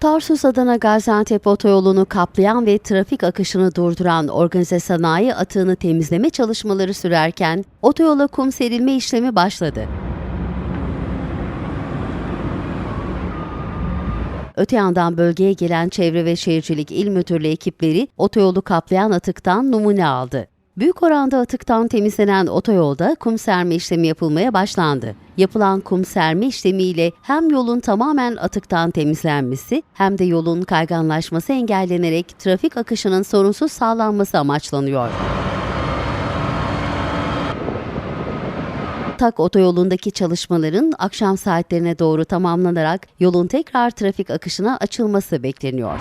Tarsus Adana Gaziantep otoyolunu kaplayan ve trafik akışını durduran organize sanayi atığını temizleme çalışmaları sürerken otoyola kum serilme işlemi başladı. Öte yandan bölgeye gelen Çevre ve Şehircilik İl Müdürlüğü ekipleri otoyolu kaplayan atıktan numune aldı. Büyük oranda atıktan temizlenen otoyolda kum serme işlemi yapılmaya başlandı. Yapılan kum serme işlemiyle hem yolun tamamen atıktan temizlenmesi hem de yolun kayganlaşması engellenerek trafik akışının sorunsuz sağlanması amaçlanıyor. Tak otoyolundaki çalışmaların akşam saatlerine doğru tamamlanarak yolun tekrar trafik akışına açılması bekleniyor.